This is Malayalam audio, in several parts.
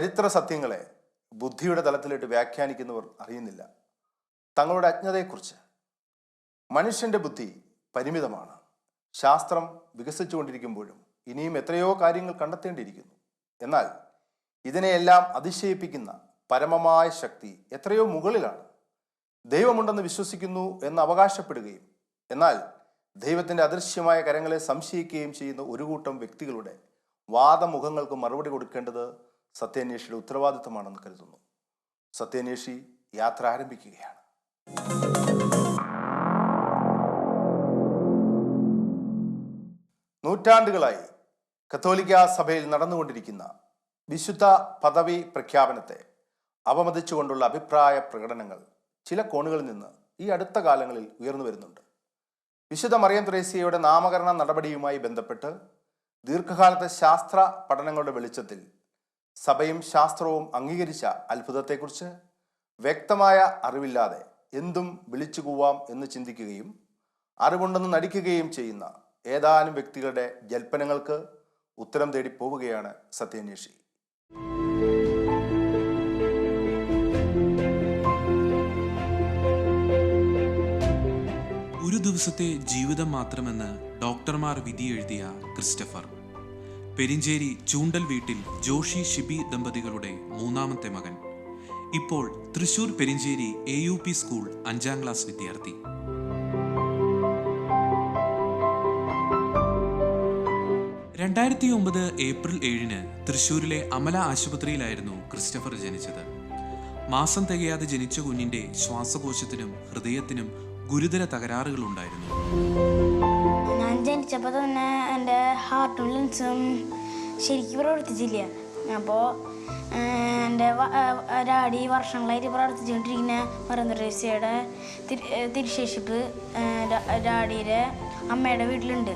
ചരിത്ര സത്യങ്ങളെ ബുദ്ധിയുടെ തലത്തിലിട്ട് വ്യാഖ്യാനിക്കുന്നവർ അറിയുന്നില്ല. തങ്ങളുടെ അജ്ഞതയെക്കുറിച്ച്. മനുഷ്യന്റെ ബുദ്ധി പരിമിതമാണ്. ശാസ്ത്രം വികസിച്ചുകൊണ്ടിരിക്കുമ്പോഴും ഇനിയും എത്രയോ കാര്യങ്ങൾ കണ്ടെത്തേണ്ടിയിരിക്കുന്നു. എന്നാൽ ഇതിനെയെല്ലാം അതിശയിപ്പിക്കുന്ന പരമമായ ശക്തി എത്രയോ മുകളിലാണ്. ദൈവമുണ്ടെന്ന് വിശ്വസിക്കുന്നു എന്ന് അവകാശപ്പെടുകയും എന്നാൽ ദൈവത്തിന്റെ അദൃശ്യമായ കരങ്ങളെ സംശയിക്കുകയും ചെയ്യുന്ന ഒരു കൂട്ടം വ്യക്തികളുടെ വാദമുഖങ്ങൾക്ക് മറുപടി കൊടുക്കേണ്ടത് സത്യാന്വേഷിയുടെ ഉത്തരവാദിത്തമാണെന്ന് കരുതുന്നു. സത്യാന്വേഷി യാത്ര ആരംഭിക്കുകയാണ്. നൂറ്റാണ്ടുകളായി കത്തോലിക്ക സഭയിൽ നടന്നുകൊണ്ടിരിക്കുന്ന വിശുദ്ധ പദവി പ്രഖ്യാപനത്തെ അപമതിച്ചുകൊണ്ടുള്ള അഭിപ്രായ പ്രകടനങ്ങൾ ചില കോണുകളിൽ നിന്ന് ഈ അടുത്ത കാലങ്ങളിൽ ഉയർന്നു വരുന്നുണ്ട്. വിശുദ്ധ മറിയം ത്രേസ്യയുടെ നാമകരണ നടപടിയുമായി ബന്ധപ്പെട്ട് ദീർഘകാലത്തെ ശാസ്ത്ര പഠനങ്ങളുടെ വെളിച്ചത്തിൽ സഭയും ശാസ്ത്രവും അംഗീകരിച്ച അത്ഭുതത്തെക്കുറിച്ച് വ്യക്തമായ അറിവില്ലാതെ എന്തും വിളിച്ചു കൂവാം എന്ന് ചിന്തിക്കുകയും അറിവുണ്ടെന്ന് നടിക്കുകയും ചെയ്യുന്ന ഏതാനും വ്യക്തികളുടെ ജൽപ്പനങ്ങൾക്ക് ഉത്തരം തേടി പോവുകയാണ് സത്യാന്വേഷി. ഒരു ദിവസത്തെ ജീവിതം മാത്രമെന്ന് ഡോക്ടർമാർ വിധി എഴുതിയ ക്രിസ്റ്റഫർ. പെരിഞ്ചേരി ചൂണ്ടൽ വീട്ടിൽ ജോഷി ഷിബി ദമ്പതികളുടെ മൂന്നാമത്തെ മകൻ. ഇപ്പോൾ Thrissur Perincheri A U P school അഞ്ചാം ക്ലാസ് വിദ്യാർത്ഥി. രണ്ടായിരത്തി ഒമ്പത് ഏപ്രിൽ ഏഴിന് തൃശൂരിലെ അമല ആശുപത്രിയിലായിരുന്നു ക്രിസ്റ്റഫർ ജനിച്ചത്. മാസം തികയാതെ ജനിച്ച കുഞ്ഞിന്റെ ശ്വാസകോശത്തിനും ഹൃദയത്തിനും ഗുരുതര ഞാൻ ജനിച്ചപ്പോൾ തന്നെ എന്റെ ഹാർട്ടും ലങ്സും ശരിക്കും പ്രവർത്തിച്ചില്ല. അപ്പോൾ എന്റെ ഡാഡി വർഷങ്ങളായിട്ട് പ്രവർത്തിച്ചുകൊണ്ടിരിക്കുന്ന മറന്തരേസ്യയുടെ തിരിശേഷിപ്പ് ഡാഡിയുടെ അമ്മയുടെ വീട്ടിലുണ്ട്.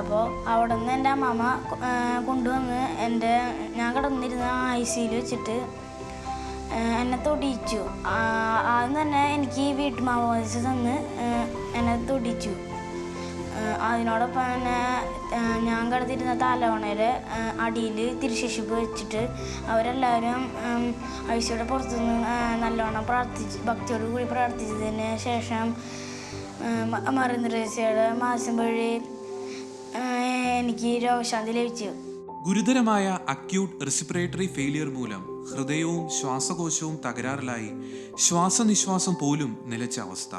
അപ്പോൾ അവിടെ നിന്ന് എന്റെ ആ, കൊണ്ടുവന്ന് എന്റെ ഞാൻ കിടന്നിരുന്ന ഐ സിയിൽ വെച്ചിട്ട് എന്നെ തൊടിയിച്ചു. ആദ്യം തന്നെ എനിക്ക് വീട്ടുമാവോദിച്ച് തന്ന് എന്നെ തൊടിച്ചു അതിനോടൊപ്പം തന്നെ ഞാൻ കിടന്നിരുന്ന തലവണയുടെ അടിയിൽ തിരുശേഷിപ്പ് വെച്ചിട്ട് അവരെല്ലാവരും ഐസിയുടെ പുറത്തുനിന്ന് നല്ലോണം പ്രാർത്ഥിച്ച് ഭക്തിയോട് കൂടി പ്രാർത്ഥിച്ചതിന് ശേഷം മറിന്ദ്രേശയുടെ മാസം വഴി എനിക്ക് രോഗശാന്തി ലഭിച്ചു. ഗുരുതരമായ അക്യൂട്ട് റെസിപ്പറേറ്ററി ഫെയിലിയർ മൂലം ഹൃദയവും ശ്വാസകോശവും തകരാറിലായി ശ്വാസനിശ്വാസം പോലും നിലച്ച അവസ്ഥ.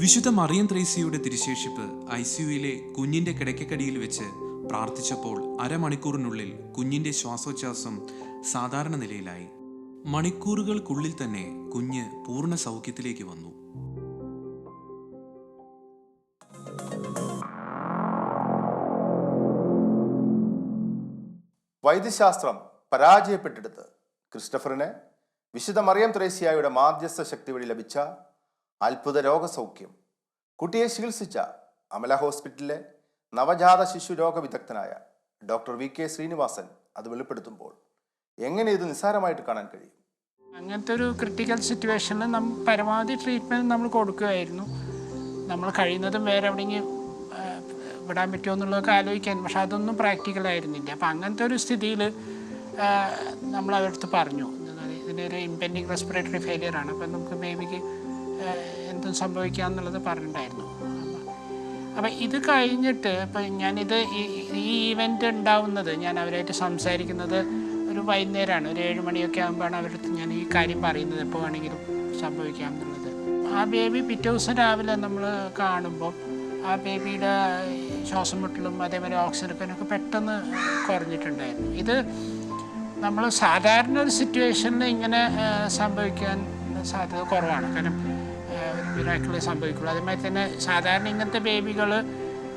വിശുദ്ധ മറിയം ത്രേസ്യയുടെ തിരുശേഷിപ്പ് ഐ സിയുയിലെ കുഞ്ഞിന്റെ കിടക്കക്കടിയിൽ വെച്ച് പ്രാർത്ഥിച്ചപ്പോൾ അരമണിക്കൂറിനുള്ളിൽ കുഞ്ഞിന്റെ ശ്വാസോച്ഛ്വാസം സാധാരണ നിലയിലായി. മണിക്കൂറുകൾക്കുള്ളിൽ തന്നെ കുഞ്ഞ് പൂർണ സൗഖ്യത്തിലേക്ക് വന്നു. വൈദ്യശാസ്ത്രം പരാജയപ്പെട്ടെടുത്ത്. ക്രിസ്റ്റഫറിന് വിശുദ്ധ മറിയം ത്രേസ്യായുടെ മാധ്യസ്ഥ ശക്തി വഴി ലഭിച്ച അത്ഭുത രോഗസൗഖ്യം കുട്ടിയെ ചികിത്സിച്ച അമല ഹോസ്പിറ്റലിലെ നവജാത ശിശു രോഗ വിദഗ്ധനായ ഡോക്ടർ വി കെ ശ്രീനിവാസൻ അത് വെളിപ്പെടുത്തുമ്പോൾ എങ്ങനെ ഇത് നിസ്സാരമായിട്ട് കാണാൻ കഴിയും? അങ്ങനത്തെ ഒരു ക്രിട്ടിക്കൽ സിറ്റുവേഷനിൽ നമ്മൾ പരമാവധി ട്രീറ്റ്മെന്റ് നമ്മൾ കൊടുക്കുകയായിരുന്നു. നമ്മൾ കഴിയുന്നതും വേറെ എവിടെയെങ്കിലും വിടാൻ പറ്റുമോ എന്നുള്ളതൊക്കെ ആലോചിക്കാൻ പക്ഷെ അതൊന്നും പ്രാക്ടിക്കൽ ആയിരുന്നില്ല. അപ്പം അങ്ങനത്തെ ഒരു സ്ഥിതിയിൽ നമ്മൾ അവരടുത്ത് പറഞ്ഞു. ഇതിനൊരു ഇമ്പെൻഡിങ് റെസ്പിറേറ്ററി ഫെയിലിയർ ആണ്. അപ്പം നമുക്ക് ബേബിക്ക് എന്തും സംഭവിക്കുക എന്നുള്ളത് പറഞ്ഞിട്ടുണ്ടായിരുന്നു. അപ്പം ഇത് കഴിഞ്ഞിട്ട് ഇപ്പം ഞാനിത് ഈ ഈവന്റ് ഉണ്ടാവുന്നത് ഞാൻ അവരായിട്ട് സംസാരിക്കുന്നത് ഒരു വൈകുന്നേരമാണ് ഒരു ഏഴ് മണിയൊക്കെ ആകുമ്പോഴാണ് അവരടുത്ത് ഞാൻ ഈ കാര്യം പറയുന്നത് എപ്പോൾ വേണമെങ്കിലും സംഭവിക്കാം എന്നുള്ളത്. ആ ബേബി പിറ്റേ ദിവസം രാവിലെ നമ്മൾ കാണുമ്പോൾ ആ ബേബിയുടെ ശ്വാസം മുട്ടലും അതേപോലെ ഓക്സിജനൊക്കെ പെട്ടെന്ന് കുറഞ്ഞിട്ടുണ്ടായിരുന്നു. ഇത് നമ്മൾ സാധാരണ ഒരു സിറ്റുവേഷനിൽ ഇങ്ങനെ സംഭവിക്കാൻ സാധ്യത കുറവാണ്. കാരണം മിറാക്കിളേ സംഭവിക്കുള്ളൂ. അതേമാതിരി തന്നെ സാധാരണ ഇങ്ങനത്തെ ബേബികൾ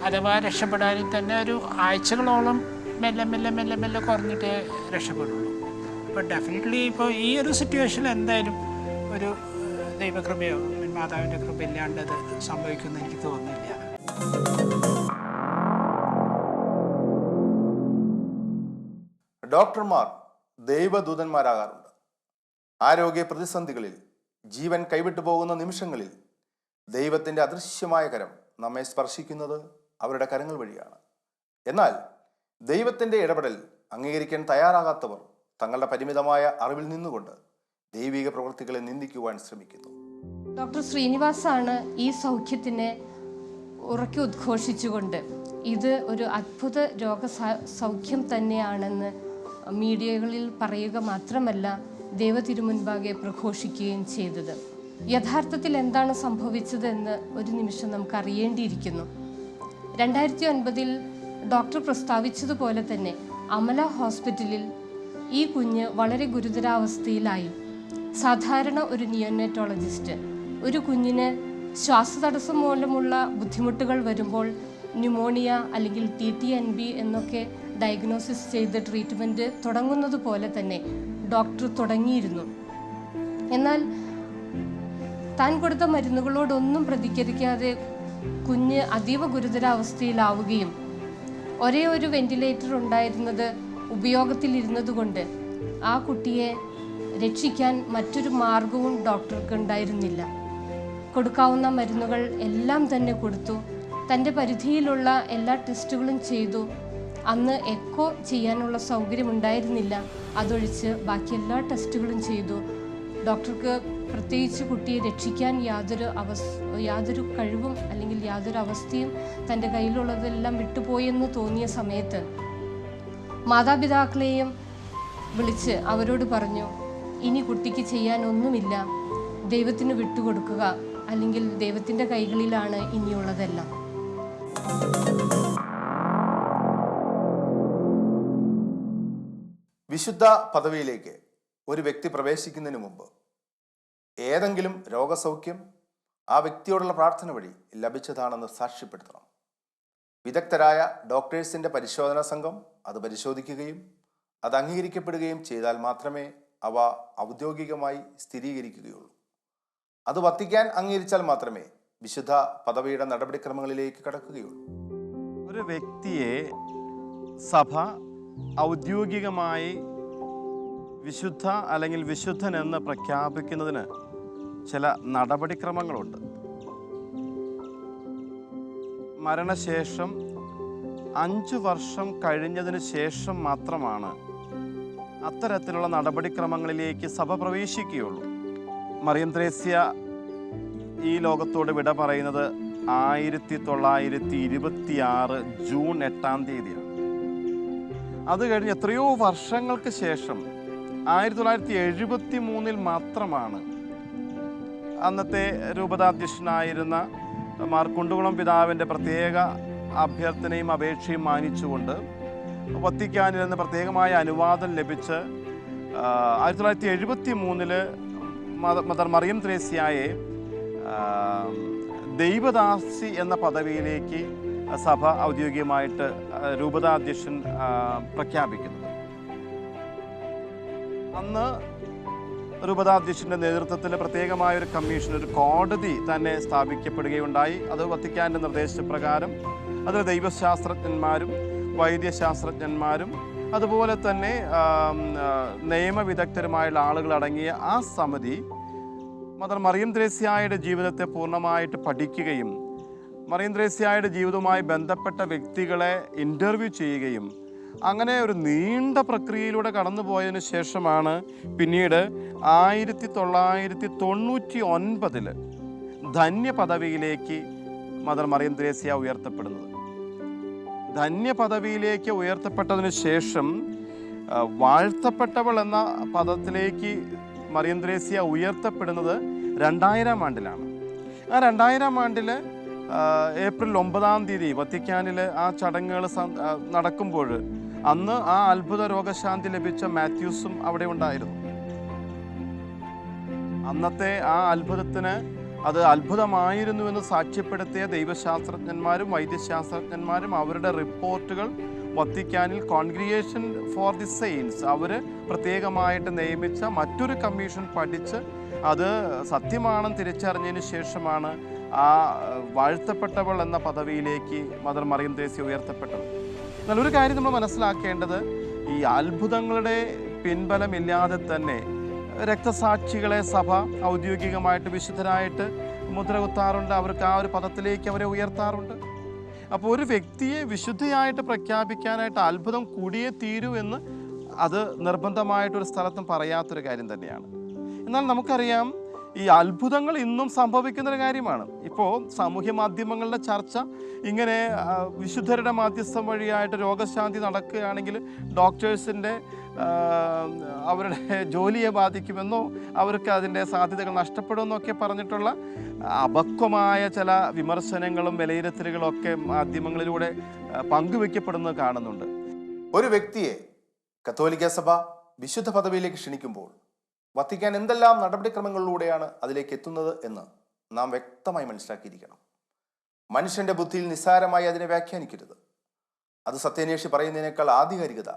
അഥവാ രക്ഷപ്പെടാനും തന്നെ ഒരു ആഴ്ചകളോളം മെല്ലെ മെല്ലെ മെല്ലെ മെല്ലെ കുറഞ്ഞിട്ടേ രക്ഷപ്പെടുള്ളൂ. അപ്പോൾ ഡെഫിനറ്റ്ലി ഇപ്പോൾ ഈ ഒരു സിറ്റുവേഷനിൽ എന്തായാലും ഒരു ദൈവകൃപയോ മാതാവിന്റെ കൃപ ഇല്ലാണ്ട് അത് സംഭവിക്കുമെന്ന് എനിക്ക് തോന്നുന്നില്ല. ഡോക്ടർമാർ ദൈവദൂതന്മാരാകാറുണ്ട്. ആരോഗ്യ പ്രതിസന്ധികളിൽ ജീവൻ കൈവിട്ടു പോകുന്ന നിമിഷങ്ങളിൽ ദൈവത്തിന്റെ അദൃശ്യമായ കരം നമ്മെ സ്പർശിക്കുന്നത് അവരുടെ കരങ്ങൾ വഴിയാണ്. എന്നാൽ ദൈവത്തിന്റെ ഇടപെടൽ അംഗീകരിക്കാൻ തയ്യാറാകാത്തവർ തങ്ങളുടെ പരിമിതമായ അറിവിൽ നിന്നുകൊണ്ട് ദൈവിക പ്രവൃത്തികളെ നിന്ദിക്കുവാൻ ശ്രമിക്കുന്നു. ഡോക്ടർ ശ്രീനിവാസാണ് ഈ സൗഖ്യത്തിനെ ഉറക്കി ഉദ്ഘോഷിച്ചുകൊണ്ട് ഇത് ഒരു അത്ഭുത രോഗ സൗഖ്യം തന്നെയാണെന്ന് മീഡിയകളിൽ പറയുക മാത്രമല്ല ദേവ തിരുമുൻപാകെ പ്രഘോഷിക്കുകയും ചെയ്തത്. യഥാർത്ഥത്തിൽ എന്താണ് സംഭവിച്ചതെന്ന് ഒരു നിമിഷം നമുക്ക് അറിയേണ്ടിയിരിക്കുന്നു രണ്ടായിരത്തി ഒൻപതിൽ ഡോക്ടർ പ്രസ്താവിച്ചതുപോലെ തന്നെ അമല ഹോസ്പിറ്റലിൽ ഈ കുഞ്ഞ് വളരെ ഗുരുതരാവസ്ഥയിലായി. സാധാരണ ഒരു നിയോനറ്റോളജിസ്റ്റ് ഒരു കുഞ്ഞിന് ശ്വാസതടസ്സം മൂലമുള്ള ബുദ്ധിമുട്ടുകൾ വരുമ്പോൾ ന്യൂമോണിയ അല്ലെങ്കിൽ ടി ടി എൻ ബി എന്നൊക്കെ ഡയഗ്നോസിസ് ചെയ്ത് ട്രീറ്റ്മെന്റ് തുടങ്ങുന്നത് പോലെ തന്നെ ഡോക്ടർ തുടങ്ങിയിരുന്നു. എന്നാൽ താൻ കൊടുത്ത മരുന്നുകളോടൊന്നും പ്രതികരിക്കാതെ കുഞ്ഞ് അതീവ ഗുരുതരാവസ്ഥയിലാവുകയും ഒരേ ഒരു വെന്റിലേറ്റർ ഉണ്ടായിരുന്നത് ഉപയോഗത്തിലിരുന്നതുകൊണ്ട് ആ കുട്ടിയെ രക്ഷിക്കാൻ മറ്റൊരു മാർഗവും ഡോക്ടർക്ക് ഉണ്ടായിരുന്നില്ല. കൊടുക്കാവുന്ന മരുന്നുകൾ എല്ലാം തന്നെ കൊടുത്തു. തന്റെ പരിധിയിലുള്ള എല്ലാ ടെസ്റ്റുകളും ചെയ്തു. അന്ന് എക്കോ ചെയ്യാനുള്ള സൗകര്യം ഉണ്ടായിരുന്നില്ല അതൊഴിച്ച് ബാക്കി എല്ലാ ടെസ്റ്റുകളും ചെയ്തു. ഡോക്ടർക്ക് പ്രത്യേകിച്ച് കുട്ടിയെ രക്ഷിക്കാൻ യാതൊരു അവസ് യാതൊരു കഴിവും അല്ലെങ്കിൽ യാതൊരു അവസ്ഥയും തന്റെ കയ്യിലുള്ളതെല്ലാം വിട്ടുപോയെന്ന് തോന്നിയ സമയത്ത് മാതാപിതാക്കളെയും വിളിച്ച് അവരോട് പറഞ്ഞു ഇനി കുട്ടിക്ക് ചെയ്യാനൊന്നുമില്ല. ദൈവത്തിന് വിട്ടുകൊടുക്കുക. അല്ലെങ്കിൽ ദൈവത്തിന്റെ കൈകളിലാണ് ഇനിയുള്ളതെല്ലാം. വിശുദ്ധ പദവിയിലേക്ക് ഒരു വ്യക്തി പ്രവേശിക്കുന്നതിന് മുമ്പ് ഏതെങ്കിലും രോഗസൗഖ്യം ആ വ്യക്തിയോടുള്ള പ്രാർത്ഥന വഴി ലഭിച്ചതാണെന്ന് സാക്ഷ്യപ്പെടുത്തണം. വിദഗ്ധരായ ഡോക്ടേഴ്സിന്റെ പരിശോധനാ സംഘം അത് പരിശോധിക്കുകയും അത് അംഗീകരിക്കപ്പെടുകയും ചെയ്താൽ മാത്രമേ അവ ഔദ്യോഗികമായി സ്ഥിരീകരിക്കുകയുള്ളൂ. അത് വത്തിക്കാൻ അംഗീകരിച്ചാൽ മാത്രമേ വിശുദ്ധ പദവിയുടെ നടപടിക്രമങ്ങളിലേക്ക് കടക്കുകയുള്ളൂ. ഒരു വ്യക്തിയെ സഭ ഔദ്യോഗികമായി വിശുദ്ധ അല്ലെങ്കിൽ വിശുദ്ധൻ എന്ന് പ്രഖ്യാപിക്കുന്നതിന് ചില നടപടിക്രമങ്ങളുണ്ട്. മരണശേഷം അഞ്ചു വർഷം കഴിഞ്ഞതിന് ശേഷം മാത്രമാണ് അത്തരത്തിലുള്ള നടപടിക്രമങ്ങളിലേക്ക് സഭ പ്രവേശിക്കുകയുള്ളൂ. മറിയം ത്രേസ്യ ഈ ലോകത്തോട് വിട പറയുന്നത് ആയിരത്തി തൊള്ളായിരത്തി ഇരുപത്തി ആറ് ജൂൺ എട്ടാം തീയതിയാണ്. അത് കഴിഞ്ഞ് എത്രയോ വർഷങ്ങൾക്ക് ശേഷം ആയിരത്തി തൊള്ളായിരത്തി എഴുപത്തി മൂന്നിൽ മാത്രമാണ് അന്നത്തെ രൂപതാധ്യക്ഷനായിരുന്ന മാർ കുണ്ടുകുളം പിതാവിന്റെ പ്രത്യേക അഭ്യർത്ഥനയും അപേക്ഷയും മാനിച്ചുകൊണ്ട് വത്തിക്കാനിൽ നിന്ന് പ്രത്യേകമായ അനുവാദം ലഭിച്ച് ആയിരത്തി തൊള്ളായിരത്തി എഴുപത്തി മൂന്നിൽ മദർ മറിയം ത്രേസ്യായെ ദൈവദാസി എന്ന പദവിയിലേക്ക് സഭ ഔദ്യോഗികമായിട്ട് രൂപതാധ്യക്ഷൻ പ്രഖ്യാപിക്കുന്നു. അന്ന് രൂപതാധ്യക്ഷന്റെ നേതൃത്വത്തിൽ പ്രത്യേകമായ ഒരു കമ്മീഷൻ ഒരു കോടതി തന്നെ സ്ഥാപിക്കപ്പെടുകയുണ്ടായി. അത് വത്തിക്കാന്റെ നിർദ്ദേശപ്രകാരം അതിൽ ദൈവശാസ്ത്രജ്ഞന്മാരും വൈദ്യശാസ്ത്രജ്ഞന്മാരും അതുപോലെ തന്നെ നിയമവിദഗ്ധരുമായുള്ള ആളുകൾ അടങ്ങിയ ആ സമിതി മദർ മറിയം ത്രേസ്യായുടെ ജീവിതത്തെ പൂർണമായിട്ട് പഠിക്കുകയും മറിയം ത്രേസ്യായുടെ ജീവിതവുമായി ബന്ധപ്പെട്ട വ്യക്തികളെ ഇന്റർവ്യൂ ചെയ്യുകയും അങ്ങനെ ഒരു നീണ്ട പ്രക്രിയയിലൂടെ കടന്നു കടന്നുപോയതിനു ശേഷമാണ് പിന്നീട് ആയിരത്തി തൊള്ളായിരത്തി തൊണ്ണൂറ്റി ഒൻപതിൽ ധന്യ പദവിയിലേക്ക് മദർ മറിയം ത്രേസ്യ ഉയർത്തപ്പെടുന്നത്. ധന്യ പദവിയിലേക്ക് ഉയർത്തപ്പെട്ടതിന് ശേഷം വാഴ്ത്തപ്പെട്ടവൾ എന്ന പദത്തിലേക്ക് മറിയം ത്രേസ്യ ഉയർത്തപ്പെടുന്നത് രണ്ടായിരം ആണ്ടിലാണ്. ആ രണ്ടായിരം ആണ്ടിൽ ഏപ്രിൽ ഒമ്പതാം തീയതി വത്തിക്കാനിൽ ആ ചടങ്ങുകൾ നടക്കുമ്പോൾ അന്ന് ആ അത്ഭുത രോഗശാന്തി ലഭിച്ച മാത്യൂസും അവിടെ ഉണ്ടായിരുന്നു. അന്നത്തെ ആ അത്ഭുതത്തിന് അത് അത്ഭുതമായിരുന്നു എന്ന് സാക്ഷ്യപ്പെടുത്തിയ ദൈവശാസ്ത്രജ്ഞന്മാരും വൈദ്യശാസ്ത്രജ്ഞന്മാരും അവരുടെ റിപ്പോർട്ടുകൾ വത്തിക്കാനിൽ കോൺഗ്രിയേഷൻ ഫോർ ദി സെയിൻസ്. അവർ പ്രത്യേകമായിട്ട് നിയമിച്ച മറ്റൊരു കമ്മീഷൻ പഠിച്ച് അത് സത്യമാണെന്ന് തിരിച്ചറിഞ്ഞതിന് ശേഷമാണ് ആ വാഴ്ത്തപ്പെട്ടവൾ എന്ന പദവിയിലേക്ക് മദർ മറിയം ത്രേസ്യ ഉയർത്തപ്പെട്ടത്. എന്നാൽ ഒരു കാര്യം നമ്മൾ മനസ്സിലാക്കേണ്ടത് ഈ അത്ഭുതങ്ങളുടെ പിൻബലമില്ലാതെ തന്നെ രക്തസാക്ഷികളെ സഭ ഔദ്യോഗികമായിട്ട് വിശുദ്ധരായിട്ട് മുദ്ര കുത്താറുണ്ട് അവർക്ക് ആ ഒരു പദത്തിലേക്ക് അവരെ ഉയർത്താറുണ്ട്. അപ്പോൾ ഒരു വ്യക്തിയെ വിശുദ്ധിയായിട്ട് പ്രഖ്യാപിക്കാനായിട്ട് അത്ഭുതം കൂടിയേ തീരൂ എന്ന് അത് നിർബന്ധമായിട്ടൊരു സ്ഥലത്തും പറയാത്തൊരു കാര്യം തന്നെയാണ്. എന്നാൽ നമുക്കറിയാം ഈ അത്ഭുതങ്ങൾ ഇന്നും സംഭവിക്കുന്ന ഒരു കാര്യമാണ്. ഇപ്പോൾ സാമൂഹ്യ മാധ്യമങ്ങളുടെ ചർച്ച ഇങ്ങനെ വിശുദ്ധരുടെ മാധ്യസ്ഥം വഴിയായിട്ട് രോഗശാന്തി നടക്കുകയാണെങ്കിൽ ഡോക്ടേഴ്സിന്റെ അവരുടെ ജോലിയെ ബാധിക്കുമെന്നോ അവർക്ക് അതിന്റെ സാധ്യതകൾ നഷ്ടപ്പെടുമെന്നൊക്കെ പറഞ്ഞിട്ടുള്ള അപക്വമായ ചില വിമർശനങ്ങളും വിലയിരുത്തലുകളും ഒക്കെ മാധ്യമങ്ങളിലൂടെ പങ്കുവെക്കപ്പെടുന്നത് കാണുന്നുണ്ട്. ഒരു വ്യക്തിയെ കത്തോലിക്ക സഭ വിശുദ്ധ പദവിയിലേക്ക് ക്ഷണിക്കുമ്പോൾ വത്തിക്കാൻ എന്തെല്ലാം നടപടിക്രമങ്ങളിലൂടെയാണ് അതിലേക്ക് എത്തുന്നത് എന്ന് നാം വ്യക്തമായി മനസ്സിലാക്കിയിരിക്കണം. മനുഷ്യന്റെ ബുദ്ധിയിൽ നിസ്സാരമായി അതിനെ വ്യാഖ്യാനിക്കരുത്. അത് സത്യാന്വേഷി പറയുന്നതിനേക്കാൾ ആധികാരികത.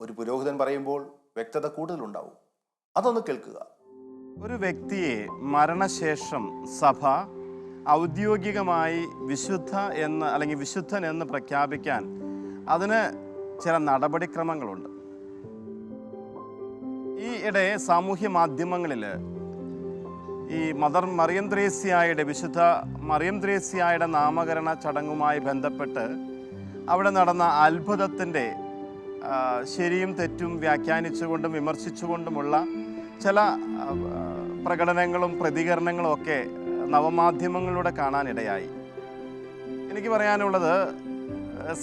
ഒരു പുരോഹിതൻ പറയുമ്പോൾ വ്യക്തത കൂടുതലുണ്ടാവും. അതൊന്ന് കേൾക്കുക. ഒരു വ്യക്തിയെ മരണശേഷം സഭ ഔദ്യോഗികമായി വിശുദ്ധ എന്ന് അല്ലെങ്കിൽ വിശുദ്ധൻ എന്ന് പ്രഖ്യാപിക്കാൻ അതിന് ചില നടപടിക്രമങ്ങളുണ്ട്. ഈ ഇടെ സാമൂഹ്യ മാധ്യമങ്ങളിൽ ഈ മദർ മറിയം ത്രേസ്യായുടെ വിശുദ്ധ മറിയം ത്രേസ്യായുടെ നാമകരണ ചടങ്ങുമായി ബന്ധപ്പെട്ട് അവിടെ നടന്ന അത്ഭുതത്തിന്റെ ശരിയും തെറ്റും വ്യാഖ്യാനിച്ചുകൊണ്ടും വിമർശിച്ചുകൊണ്ടുമുള്ള ചില പ്രകടനങ്ങളും പ്രതികരണങ്ങളും ഒക്കെ നവമാധ്യമങ്ങളിലൂടെ കാണാനിടയായി. എനിക്ക് പറയാനുള്ളത്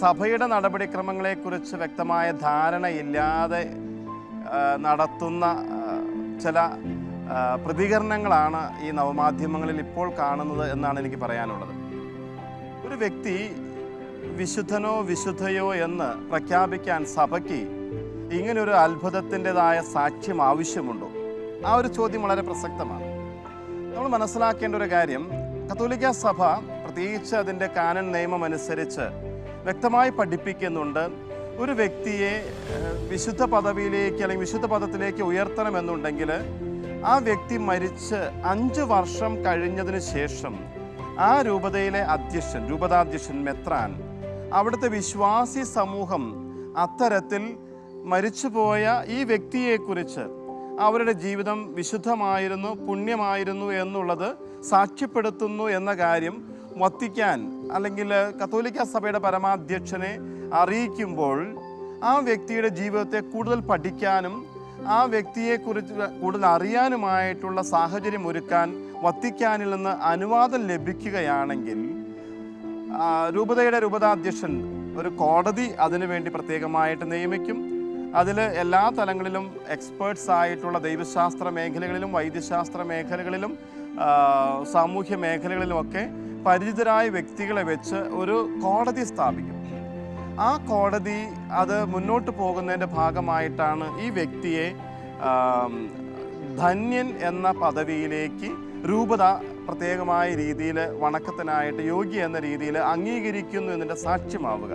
സഭയുടെ നടപടിക്രമങ്ങളെക്കുറിച്ച് വ്യക്തമായ ധാരണയില്ലാതെ നടത്തുന്ന ചില പ്രതികരണങ്ങളാണ് ഈ നവമാധ്യമങ്ങളിൽ ഇപ്പോൾ കാണുന്നത് എന്നാണ് എനിക്ക് പറയാനുള്ളത്. ഒരു വ്യക്തി വിശുദ്ധനോ വിശുദ്ധയോ എന്ന് പ്രഖ്യാപിക്കാൻ സഭയ്ക്ക് ഇങ്ങനൊരു അത്ഭുതത്തിന്റെതായ സാക്ഷ്യം ആവശ്യമുണ്ടോ? ആ ഒരു ചോദ്യം വളരെ പ്രസക്തമാണ്. നമ്മൾ മനസ്സിലാക്കേണ്ട ഒരു കാര്യം കത്തോലിക്ക സഭ പ്രത്യേകിച്ച് അതിന്റെ കാനൻ നിയമം അനുസരിച്ച് വ്യക്തമായി പഠിപ്പിക്കുന്നുണ്ട് ഒരു വ്യക്തിയെ വിശുദ്ധ പദവിയിലേക്ക് അല്ലെങ്കിൽ വിശുദ്ധ പദത്തിലേക്ക് ഉയർത്തണമെന്നുണ്ടെങ്കിൽ ആ വ്യക്തി മരിച്ച് അഞ്ച് വർഷം കഴിഞ്ഞതിന് ശേഷം ആ രൂപതയിലെ അധ്യക്ഷൻ രൂപതാധ്യക്ഷൻ മെത്രാൻ അവിടുത്തെ വിശ്വാസി സമൂഹം അത്തരത്തിൽ മരിച്ചുപോയ ഈ വ്യക്തിയെക്കുറിച്ച് അവരുടെ ജീവിതം വിശുദ്ധമായിരുന്നു പുണ്യമായിരുന്നു എന്നുള്ളത് സാക്ഷ്യപ്പെടുത്തുന്നു എന്ന കാര്യം വത്തിക്കാൻ അല്ലെങ്കിൽ കത്തോലിക്ക സഭയുടെ പരമാധ്യക്ഷനെ അറിയിക്കുമ്പോൾ ആ വ്യക്തിയുടെ ജീവിതത്തെ കൂടുതൽ പഠിക്കാനും ആ വ്യക്തിയെക്കുറിച്ച് കൂടുതൽ അറിയാനുമായിട്ടുള്ള സാഹചര്യം ഒരുക്കാൻ വത്തിക്കാനിൽ നിന്ന് അനുവാദം ലഭിക്കുകയാണെങ്കിൽ രൂപതയുടെ രൂപതാധ്യക്ഷൻ ഒരു കോടതി അതിനുവേണ്ടി പ്രത്യേകമായിട്ട് നിയമിക്കും. അതിൽ എല്ലാ തലങ്ങളിലും എക്സ്പേർട്സ് ആയിട്ടുള്ള ദൈവശാസ്ത്ര മേഖലകളിലും വൈദ്യശാസ്ത്ര മേഖലകളിലും സാമൂഹ്യ മേഖലകളിലുമൊക്കെ പരിചിതരായ വ്യക്തികളെ വെച്ച് ഒരു കോടതി സ്ഥാപിക്കും. ആ കോടതി അത് മുന്നോട്ട് പോകുന്നതിന്റെ ഭാഗമായിട്ടാണ് ഈ വ്യക്തിയെ ധന്യൻ എന്ന പദവിയിലേക്ക് രൂപത പ്രത്യേകമായ രീതിയിൽ വണക്കത്തിനായിട്ട് യോഗ്യ എന്ന രീതിയിൽ അംഗീകരിക്കുന്നു എന്നതിന്റെ സാക്ഷ്യമാവുക.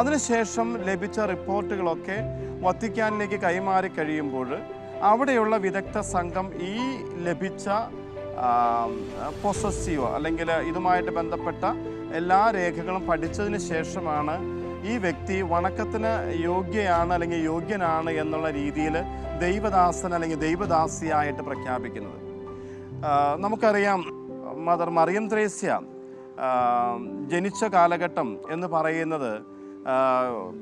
അതിനുശേഷം ലഭിച്ച റിപ്പോർട്ടുകളൊക്കെ വത്തിക്കാനിലേക്ക് കൈമാറി കഴിയുമ്പോൾ അവിടെയുള്ള വിദഗ്ധ സംഘം ഈ ലഭിച്ച പൊസസീവോ അല്ലെങ്കിൽ ഇതുമായിട്ട് ബന്ധപ്പെട്ട എല്ലാ രേഖകളും പഠിച്ചതിന് ശേഷമാണ് ഈ വ്യക്തി വണക്കത്തിന് യോഗ്യയാണ് അല്ലെങ്കിൽ യോഗ്യനാണ് എന്നുള്ള രീതിയിൽ ദൈവദാസൻ അല്ലെങ്കിൽ ദൈവദാസിയായിട്ട് പ്രഖ്യാപിക്കുന്നത്. നമുക്കറിയാം മദർ മറിയം ത്രേസ്യ ജനിച്ച കാലഘട്ടം എന്ന് പറയുന്നത്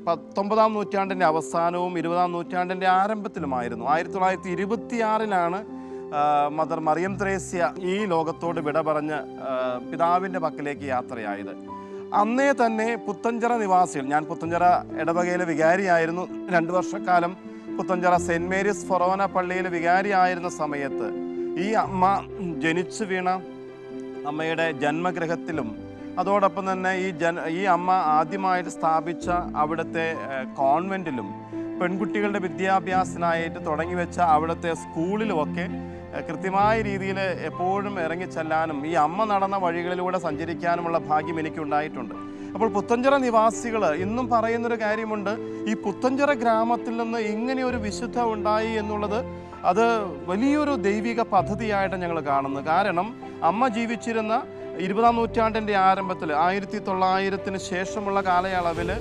പത്തൊമ്പതാം നൂറ്റാണ്ടിന്റെ അവസാനവും ഇരുപതാം നൂറ്റാണ്ടിന്റെ ആരംഭത്തിലുമായിരുന്നു. ആയിരത്തി തൊള്ളായിരത്തി ഇരുപത്തിയാറിലാണ് മദർ മറിയം ത്രേസ്യ ഈ ലോകത്തോട് വിട പറഞ്ഞ് പിതാവിന്റെ പക്കലേക്ക് യാത്രയായത്. അന്നേ തന്നെ പുത്തഞ്ചിറ നിവാസികൾ ഞാൻ പുത്തഞ്ചിറ ഇടവകയിലെ വികാരിയായിരുന്നു. രണ്ട് വർഷക്കാലം പുത്തഞ്ചിറ സെന്റ് മേരീസ് ഫൊറോന പള്ളിയിലെ വികാരിയായിരുന്ന സമയത്ത് ഈ അമ്മ ജനിച്ചു വീണ അമ്മയുടെ ജന്മഗ്രഹത്തിലും അതോടൊപ്പം തന്നെ ഈ ജൻ ഈ അമ്മ ആദ്യമായിട്ട് സ്ഥാപിച്ച അവിടുത്തെ കോൺവെന്റിലും പെൺകുട്ടികളുടെ വിദ്യാഭ്യാസത്തിനായിട്ട് തുടങ്ങി വെച്ച അവിടുത്തെ സ്കൂളിലുമൊക്കെ കൃത്യമായ രീതിയിൽ എപ്പോഴും ഇറങ്ങിച്ചെല്ലാനും ഈ അമ്മ നടന്ന വഴികളിലൂടെ സഞ്ചരിക്കാനുമുള്ള ഭാഗ്യം എനിക്കുണ്ടായിട്ടുണ്ട്. അപ്പോൾ പുത്തഞ്ചിറ നിവാസികൾ ഇന്നും പറയുന്നൊരു കാര്യമുണ്ട് ഈ പുത്തഞ്ചിറ ഗ്രാമത്തിൽ നിന്ന് ഇങ്ങനെ ഒരു വിശുദ്ധ ഉണ്ടായി എന്നുള്ളത് അത് വലിയൊരു ദൈവിക പദ്ധതിയായിട്ട് ഞങ്ങൾ കാണുന്നു. കാരണം അമ്മ ജീവിച്ചിരുന്ന ഇരുപതാം നൂറ്റാണ്ടിന്റെ ആരംഭത്തിൽ ആയിരത്തി തൊള്ളായിരത്തിന് ശേഷമുള്ള കാലയളവിൽ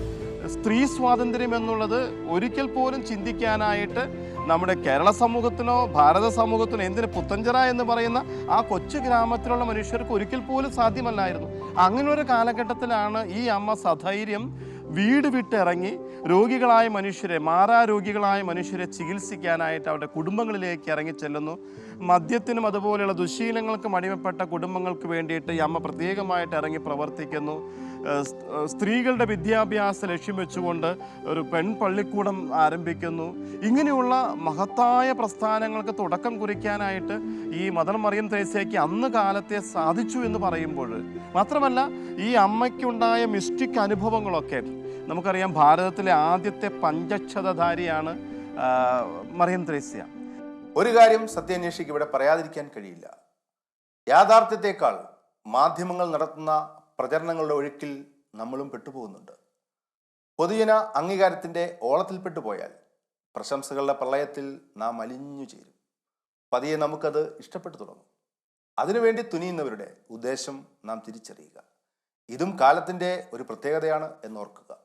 സ്ത്രീ സ്വാതന്ത്ര്യം എന്നുള്ളത് ഒരിക്കൽ പോലും ചിന്തിക്കാനായിട്ട് നമ്മുടെ കേരള സമൂഹത്തിനോ ഭാരത സമൂഹത്തിനോ എന്തിന് പുത്തഞ്ചിറ എന്ന് പറയുന്ന ആ കൊച്ചു ഗ്രാമത്തിലുള്ള മനുഷ്യർക്ക് ഒരിക്കൽ പോലും സാധ്യമല്ലായിരുന്നു. അങ്ങനെ ഒരു കാലഘട്ടത്തിലാണ് ഈ അമ്മ സധൈര്യം വീട് വിട്ടിറങ്ങി രോഗികളായ മനുഷ്യരെ മാറാരോഗികളായ മനുഷ്യരെ ചികിത്സിക്കാനായിട്ട് അവരുടെ കുടുംബങ്ങളിലേക്ക് ഇറങ്ങി ചെല്ലുന്നു. മദ്യത്തിനും അതുപോലെയുള്ള ദുശീലങ്ങൾക്കും അടിമപ്പെട്ട കുടുംബങ്ങൾക്ക് വേണ്ടിയിട്ട് ഈ അമ്മ പ്രത്യേകമായിട്ട് ഇറങ്ങി പ്രവർത്തിക്കുന്നു. സ്ത്രീകളുടെ വിദ്യാഭ്യാസ ലക്ഷ്യം വെച്ചുകൊണ്ട് ഒരു പെൺ പള്ളിക്കൂടം ആരംഭിക്കുന്നു. ഇങ്ങനെയുള്ള മഹത്തായ പ്രസ്ഥാനങ്ങൾക്ക് തുടക്കം കുറിക്കാനായിട്ട് ഈ മദർ മറിയം ത്രേസ്യയ്ക്ക് അന്ന് കാലത്തെ സാധിച്ചു എന്ന് പറയുമ്പോൾ മാത്രമല്ല ഈ അമ്മയ്ക്കുണ്ടായ മിസ്റ്റിക് അനുഭവങ്ങളൊക്കെ നമുക്കറിയാം ഭാരതത്തിലെ ആദ്യത്തെ പഞ്ചക്ഷതധാരിയാണ് മറിയം ത്രേസ്യ. ഒരു കാര്യം സത്യാന്വേഷിക്ക് ഇവിടെ പറയാതിരിക്കാൻ കഴിയില്ല. യാഥാർത്ഥ്യത്തെക്കാൾ മാധ്യമങ്ങൾ നടത്തുന്ന പ്രചരണങ്ങളുടെ ഒഴുക്കിൽ നമ്മളും പെട്ടുപോകുന്നുണ്ട്. പൊതുജന അംഗീകാരത്തിന്റെ ഓളത്തിൽപ്പെട്ടു പോയാൽ പ്രശംസകളുടെ പ്രളയത്തിൽ നാം അലിഞ്ഞു ചേരും. പതിയെ നമുക്കത് ഇഷ്ടപ്പെട്ടു തുടങ്ങും. അതിനുവേണ്ടി തുനിയുന്നവരുടെ ഉദ്ദേശം നാം തിരിച്ചറിയുക. ഇതും കാലത്തിന്റെ ഒരു പ്രത്യേകതയാണ് എന്നോർക്കുക.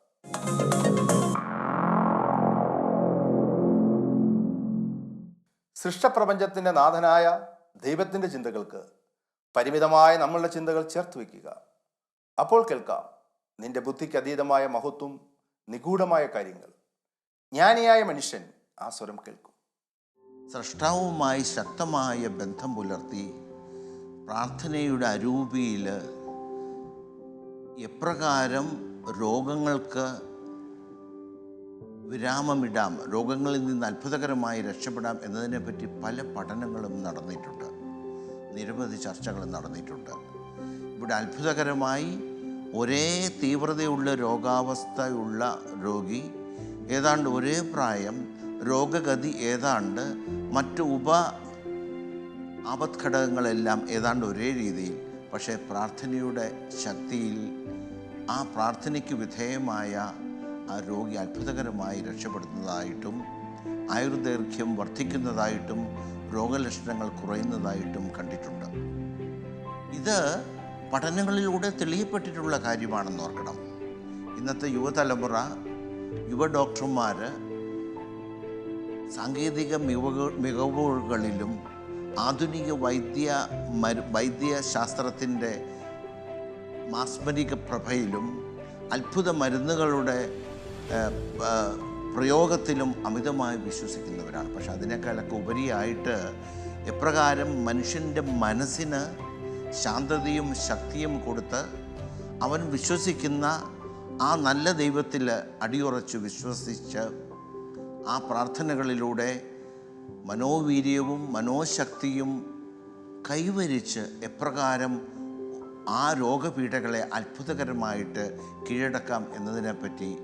സൃഷ്ടപ്രപഞ്ചത്തിന്റെ നാഥനായ ദൈവത്തിന്റെ ചിന്തകൾക്ക് പരിമിതമായ നമ്മളുടെ ചിന്തകൾ ചേർത്ത് വയ്ക്കുക. അപ്പോൾ കേൾക്കാം. നിന്റെ ബുദ്ധിക്ക് അതീതമായ മഹത്വം നിഗൂഢമായ കാര്യങ്ങൾ. ജ്ഞാനിയായ മനുഷ്യൻ ആ സ്വരം കേൾക്കും. സൃഷ്ടാവുമായി ശക്തമായ ബന്ധം പുലർത്തി പ്രാർത്ഥനയുടെ അരൂപിയിൽ എപ്രകാരം രോഗങ്ങൾക്ക് വിരാമമിടാം രോഗങ്ങളിൽ നിന്ന് അത്ഭുതകരമായി രക്ഷപ്പെടാം എന്നതിനെപ്പറ്റി പല പഠനങ്ങളും നടന്നിട്ടുണ്ട്. നിരവധി ചർച്ചകളും നടന്നിട്ടുണ്ട്. ഇവിടെ അത്ഭുതകരമായി ഒരേ തീവ്രതയുള്ള രോഗാവസ്ഥയുള്ള രോഗി ഏതാണ്ട് ഒരേ പ്രായം രോഗഗതി ഏതാണ്ട് മറ്റു ഉപ ആപത്ഘടകങ്ങളെല്ലാം ഏതാണ്ട് ഒരേ രീതിയിൽ പക്ഷേ പ്രാർത്ഥനയുടെ ശക്തിയിൽ ആ പ്രാർത്ഥനയ്ക്ക് വിധേയമായ ആ രോഗി അത്ഭുതകരമായി രക്ഷപ്പെടുന്നതായിട്ടും ആയുർദൈർഘ്യം വർദ്ധിക്കുന്നതായിട്ടും രോഗലക്ഷണങ്ങൾ കുറയുന്നതായിട്ടും കണ്ടിട്ടുണ്ട്. ഇത് പഠനങ്ങളിലൂടെ തെളിയപ്പെട്ടിട്ടുള്ള കാര്യമാണെന്ന് ഓർക്കണം. ഇന്നത്തെ യുവതലമുറ യുവ ഡോക്ടർമാർ സാങ്കേതിക മികവ് മികവുകളിലും ആധുനിക വൈദ്യ മരു വൈദ്യശാസ്ത്രത്തിന്റെ മാസ്മരിക പ്രഭയിലും അത്ഭുത മരുന്നുകളുടെ പ്രയോഗത്തിലും അമിതമായി വിശ്വസിക്കുന്നവരാണ്. പക്ഷെ അതിനേക്കാളൊക്കെ ഉപരിയായിട്ട് എപ്രകാരം മനുഷ്യന്റെ മനസ്സിന് ശാന്തതയും ശക്തിയും കൊടുത്ത് അവൻ വിശ്വസിക്കുന്ന ആ നല്ല ദൈവത്തിൽ അടിയുറച്ച് വിശ്വസിച്ച് ആ പ്രാർത്ഥനകളിലൂടെ മനോവീര്യവും മനോശക്തിയും കൈവരിച്ച് എപ്രകാരം ആ രോഗപീഠകളെ അത്ഭുതകരമായിട്ട് കീഴടക്കാം എന്നതിനെപ്പറ്റി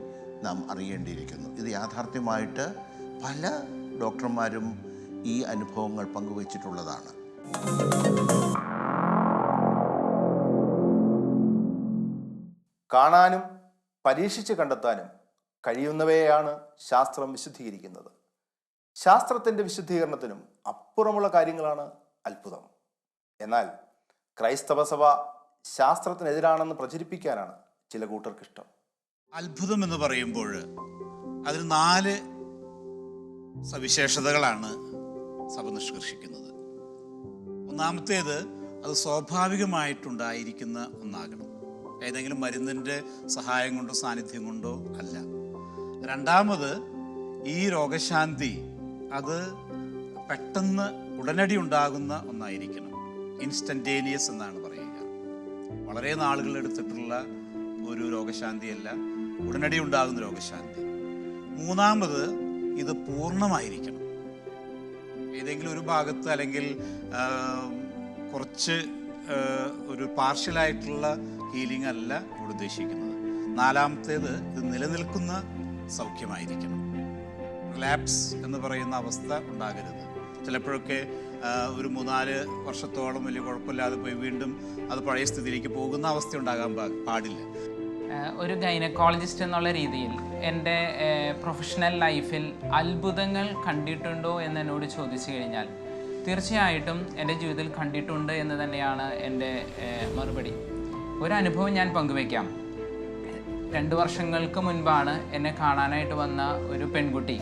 നാം അറിയേണ്ടിയിരിക്കുന്നു. ഇത് യാഥാർത്ഥ്യമായിട്ട് പല ഡോക്ടർമാരും ഈ അനുഭവങ്ങൾ പങ്കുവച്ചിട്ടുള്ളതാണ്. കാണാനും പരീക്ഷിച്ച് കണ്ടെത്താനും കഴിയുന്നവയെയാണ് ശാസ്ത്രം വിശുദ്ധീകരിക്കുന്നത്. ശാസ്ത്രത്തിന്റെ വിശുദ്ധീകരണത്തിനും അപ്പുറമുള്ള കാര്യങ്ങളാണ് അത്ഭുതം. എന്നാൽ ക്രൈസ്തവ സഭ ശാസ്ത്രത്തിനെതിരാണെന്ന് പ്രചരിപ്പിക്കാനാണ് ചില കൂട്ടർക്ക് ഇഷ്ടം അത്ഭുതം എന്ന് പറയുമ്പോൾ അതിന് നാല് സവിശേഷതകളാണ് സഭ നിഷ്കർഷിക്കുന്നത്. ഒന്നാമത്തേത് അത് സ്വാഭാവികമായിട്ടുണ്ടായിരിക്കുന്ന ഒന്നാകണം. ഏതെങ്കിലും മരുന്നിന്റെ സഹായം കൊണ്ടോ സാന്നിധ്യം കൊണ്ടോ അല്ല. രണ്ടാമത് ഈ രോഗശാന്തി അത് പെട്ടെന്ന് ഉടനടി ഉണ്ടാകുന്ന ഒന്നായിരിക്കണം. ഇൻസ്റ്റന്റേനിയസ് എന്നാണ് പറയുക. വളരെ നാളുകൾ എടുത്തിട്ടുള്ള ഒരു രോഗശാന്തിയല്ല ഉടനടി ഉണ്ടാകുന്ന രോഗശാന്തി. മൂന്നാമത് ഇത് പൂർണമായിരിക്കണം. ഏതെങ്കിലും ഒരു ഭാഗത്ത് അല്ലെങ്കിൽ കുറച്ച് ഒരു പാർഷ്യലായിട്ടുള്ള ഹീലിംഗ് അല്ല ഇവിടെ ഉദ്ദേശിക്കുന്നത്. നാലാമത്തേത് ഇത് നിലനിൽക്കുന്ന സൗഖ്യമായിരിക്കണം. റിലാപ്സ് എന്ന് പറയുന്ന അവസ്ഥ ഉണ്ടാകരുത്. ചിലപ്പോഴൊക്കെ ഒരു മൂന്നാൽ വർഷത്തോളം വലിയ കുഴപ്പമില്ലാതെ പോയി വീണ്ടും അത് പഴയ സ്ഥിതിയിലേക്ക് പോകുന്ന അവസ്ഥ ഉണ്ടാകാൻ പാടില്ല. ഒരു ഗൈനക്കോളജിസ്റ്റ് എന്നുള്ള രീതിയിൽ എന്റെ പ്രൊഫഷണൽ ലൈഫിൽ അത്ഭുതങ്ങൾ കണ്ടിട്ടുണ്ടോ എന്ന് എന്നോട് ചോദിച്ചു കഴിഞ്ഞാൽ തീർച്ചയായിട്ടും എന്റെ ജീവിതത്തിൽ കണ്ടിട്ടുണ്ട് എന്ന് തന്നെയാണ് എന്റെ മറുപടി. ഒരു അനുഭവം ഞാൻ പങ്കുവയ്ക്കാം. രണ്ട് വർഷങ്ങൾക്ക് മുൻപാണ് എന്നെ കാണാനായിട്ട് വന്ന ഒരു പെൺകുട്ടി.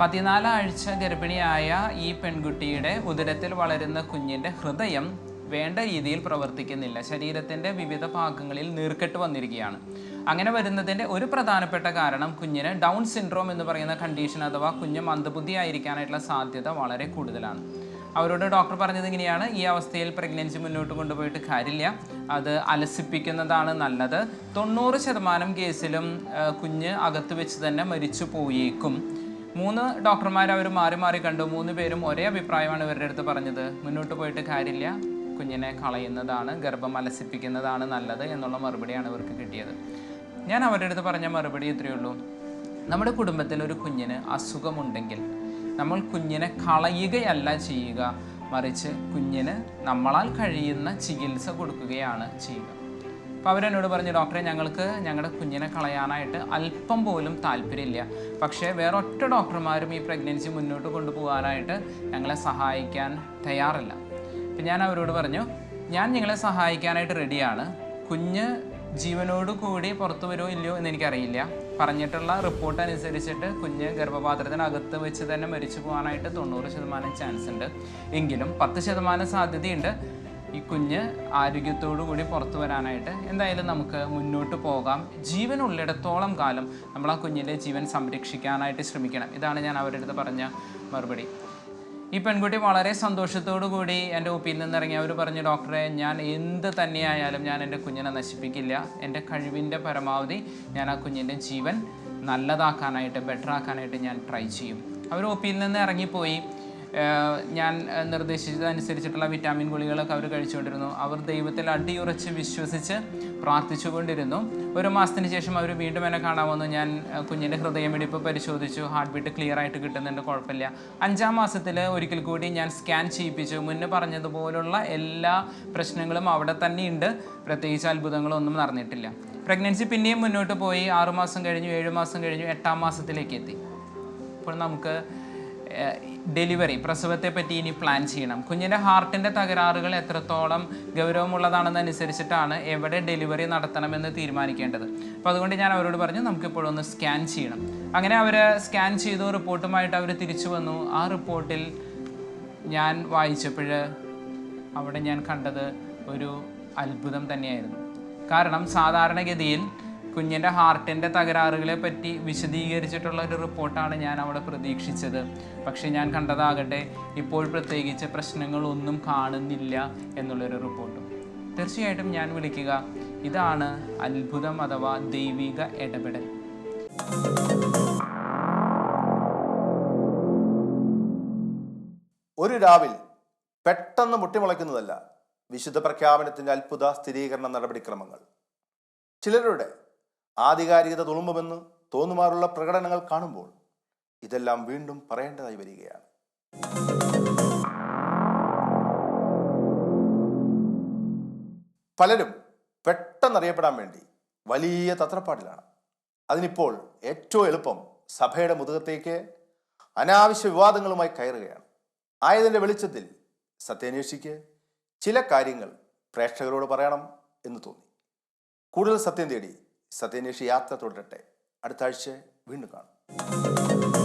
പതിനാലാഴ്ച ഗർഭിണിയായ ഈ പെൺകുട്ടിയുടെ ഉദരത്തിൽ വളരുന്ന കുഞ്ഞിന്റെ ഹൃദയം വേണ്ട രീതിയിൽ പ്രവർത്തിക്കുന്നില്ല. ശരീരത്തിന്റെ വിവിധ ഭാഗങ്ങളിൽ നീർക്കെട്ട് വന്നിരിക്കുകയാണ്. അങ്ങനെ വരുന്നതിന്റെ ഒരു പ്രധാനപ്പെട്ട കാരണം കുഞ്ഞിന് ഡൗൺ സിൻഡ്രോം എന്ന് പറയുന്ന കണ്ടീഷൻ അഥവാ കുഞ്ഞ് മന്ദബുദ്ധി ആയിരിക്കാനായിട്ടുള്ള സാധ്യത വളരെ കൂടുതലാണ്. അവരോട് ഡോക്ടർ പറഞ്ഞത് ഇങ്ങനെയാണ് ഈ അവസ്ഥയിൽ പ്രഗ്നൻസി മുന്നോട്ട് കൊണ്ടുപോയിട്ട് കാര്യമില്ല. അത് അലസിപ്പിക്കുന്നതാണ് നല്ലത്. തൊണ്ണൂറ് ശതമാനം കേസിലും കുഞ്ഞ് അകത്ത് വെച്ച് തന്നെ മരിച്ചു പോയേക്കും. മൂന്ന് ഡോക്ടർമാർ അവർ മാറി മാറി കണ്ടു. മൂന്ന് പേരും ഒരേ അഭിപ്രായമാണ് ഇവരുടെ അടുത്ത് പറഞ്ഞത്. മുന്നോട്ട് പോയിട്ട് കാര്യമില്ല. കുഞ്ഞിനെ കളയുന്നതാണ് ഗർഭം അലസിപ്പിക്കുന്നതാണ് നല്ലത് എന്നുള്ള മറുപടിയാണ് ഇവർക്ക് കിട്ടിയത്. ഞാൻ അവരുടെ അടുത്ത് പറഞ്ഞ മറുപടി ഇത്രയേ ഉള്ളൂ. നമ്മുടെ കുടുംബത്തിൽ ഒരു കുഞ്ഞിന് അസുഖമുണ്ടെങ്കിൽ നമ്മൾ കുഞ്ഞിനെ കളയുകയല്ല ചെയ്യുക. മറിച്ച് കുഞ്ഞിന് നമ്മളാൽ കഴിയുന്ന ചികിത്സ കൊടുക്കുകയാണ് ചെയ്യുക. അപ്പോൾ അവരെന്നോട് പറഞ്ഞു ഡോക്ടറെ ഞങ്ങൾക്ക് ഞങ്ങളുടെ കുഞ്ഞിനെ കളയാനായിട്ട് അല്പം പോലും താല്പര്യമില്ല. പക്ഷേ വേറെ ഡോക്ടർമാരും ഈ പ്രഗ്നൻസി മുന്നോട്ട് കൊണ്ടുപോകാനായിട്ട് ഞങ്ങളെ സഹായിക്കാൻ തയ്യാറല്ല. അപ്പം ഞാൻ അവരോട് പറഞ്ഞു ഞാൻ നിങ്ങളെ സഹായിക്കാനായിട്ട് റെഡിയാണ് കുഞ്ഞ് ജീവനോട് കൂടി പുറത്തു വരുമോ ഇല്ലയോ എന്ന് എനിക്കറിയില്ല. പറഞ്ഞിട്ടുള്ള റിപ്പോർട്ട് അനുസരിച്ചിട്ട് കുഞ്ഞ് ഗർഭപാത്രത്തിനകത്ത് വെച്ച് തന്നെ മരിച്ചു പോകാനായിട്ട് തൊണ്ണൂറ് ശതമാനം ചാൻസ് ഉണ്ട്. എങ്കിലും പത്ത് ശതമാനം സാധ്യതയുണ്ട്. ഈ കുഞ്ഞ് ആരോഗ്യത്തോടു കൂടി പുറത്തു വരാനായിട്ട്. എന്തായാലും നമുക്ക് മുന്നോട്ട് പോകാം. ജീവൻ ഉള്ളിടത്തോളം കാലം നമ്മൾ ആ കുഞ്ഞിന്റെ ജീവൻ സംരക്ഷിക്കാനായിട്ട് ശ്രമിക്കണം. ഇതാണ് ഞാൻ അവരുടെ അടുത്ത് പറഞ്ഞ മറുപടി. ഈ പെൺകുട്ടി വളരെ സന്തോഷത്തോടു കൂടി എന്റെ ഒപ്പിയിൽ നിന്ന് ഇറങ്ങി അവർ പറഞ്ഞു ഡോക്ടറെ ഞാൻ എന്ത് തന്നെയായാലും ഞാൻ എന്റെ കുഞ്ഞിനെ നശിപ്പിക്കില്ല. എന്റെ കഴിവിന്റെ പരമാവധി ഞാൻ ആ കുഞ്ഞിന്റെ ജീവൻ നല്ലതാക്കാനായിട്ട് ബെറ്റർ ആക്കാനായിട്ട് ഞാൻ ട്രൈ ചെയ്യും. അവർ ഒപ്പിയിൽ നിന്ന് ഇറങ്ങിപ്പോയി. ഞാൻ നിർദ്ദേശിച്ചതനുസരിച്ചിട്ടുള്ള വിറ്റാമിൻ ഗുളികളൊക്കെ അവർ കഴിച്ചുകൊണ്ടിരുന്നു. അവർ ദൈവത്തിൽ അടിയുറച്ച് വിശ്വസിച്ച് പ്രാർത്ഥിച്ചുകൊണ്ടിരുന്നു. ഒരു മാസത്തിന് ശേഷം അവർ വീണ്ടും എന്നെ കാണാൻ വന്നു. ഞാൻ കുഞ്ഞിന്റെ ഹൃദയമിടിപ്പ് പരിശോധിച്ചു. ഹാർട്ട് ബീറ്റ് ക്ലിയർ ആയിട്ട് കിട്ടുന്നുണ്ട്. കുഴപ്പമില്ല. അഞ്ചാം മാസത്തിൽ ഒരിക്കൽ കൂടി ഞാൻ സ്കാൻ ചെയ്യിപ്പിച്ചു. മുന്നേ പറഞ്ഞതുപോലുള്ള എല്ലാ പ്രശ്നങ്ങളും അവിടെ തന്നെയുണ്ട്. പ്രത്യേകിച്ച് അത്ഭുതങ്ങളൊന്നും നടന്നിട്ടില്ല. പ്രഗ്നൻസി പിന്നെയും മുന്നോട്ട് പോയി. ആറുമാസം കഴിഞ്ഞു ഏഴ് മാസം കഴിഞ്ഞു എട്ടാം മാസത്തിലേക്ക് എത്തി. അപ്പോൾ നമുക്ക് ഡെലിവറി പ്രസവത്തെ പറ്റി ഇനി പ്ലാൻ ചെയ്യണം. കുഞ്ഞിന്റെ ഹാർട്ടിന്റെ തകരാറുകൾ എത്രത്തോളം ഗൗരവമുള്ളതാണെന്ന് അനുസരിച്ചിട്ടാണ് എവിടെ ഡെലിവറി നടത്തണമെന്ന് തീരുമാനിക്കേണ്ടത്. അപ്പോൾ അതുകൊണ്ട് ഞാൻ അവരോട് പറഞ്ഞു നമുക്കിപ്പോഴൊന്ന് സ്കാൻ ചെയ്യണം. അങ്ങനെ അവർ സ്കാൻ ചെയ്തു റിപ്പോർട്ടുമായിട്ട് അവർ തിരിച്ചു വന്നു. ആ റിപ്പോർട്ടിൽ ഞാൻ വായിച്ചപ്പോൾ അവിടെ ഞാൻ കണ്ടത് ഒരു അത്ഭുതം തന്നെയായിരുന്നു. കാരണം സാധാരണഗതിയിൽ കുഞ്ഞിന്റെ ഹാർട്ടിന്റെ തകരാറുകളെ പറ്റി വിശദീകരിച്ചിട്ടുള്ള ഒരു റിപ്പോർട്ടാണ് ഞാൻ അവിടെ പ്രതീക്ഷിച്ചത്. പക്ഷേ ഞാൻ കണ്ടതാകട്ടെ ഇപ്പോൾ പ്രത്യേകിച്ച് പ്രശ്നങ്ങളൊന്നും കാണുന്നില്ല എന്നുള്ളൊരു റിപ്പോർട്ടും. തീർച്ചയായിട്ടും ഞാൻ വിളിക്കുക. ഇതാണ് അത്ഭുതം അഥവാ ദൈവിക ഇടപെടൽ. ഒരു രാവിൽ പെട്ടെന്ന് മുട്ടിമുളയ്ക്കുന്നതല്ല വിശുദ്ധ പ്രഖ്യാപനത്തിന്റെ അത്ഭുത സ്ഥിരീകരണ നടപടിക്രമങ്ങൾ. ചിലരുടെ ആധികാരികത തുളുമ്പുമെന്ന് തോന്നുമാറുള്ള പ്രകടനങ്ങൾ കാണുമ്പോൾ ഇതെല്ലാം വീണ്ടും പറയേണ്ടതായി വരികയാണ്. പലരും പെട്ടെന്നറിയപ്പെടാൻ വേണ്ടി വലിയ തത്രപ്പാടിലാണ്. അതിനിപ്പോൾ ഏറ്റവും എളുപ്പം സഭയുടെ മുതുകത്തേക്ക് അനാവശ്യ വിവാദങ്ങളുമായി കയറുകയാണ്. ആയതിന്റെ വെളിച്ചത്തിൽ സത്യാന്വേഷിക്ക് ചില കാര്യങ്ങൾ പ്രേക്ഷകരോട് പറയണം എന്ന് തോന്നി. കൂടുതൽ സത്യം തേടി സത്യാന്വേഷി യാത്ര തുടരട്ടെ. അടുത്ത ആഴ്ച വീണ്ടും കാണും.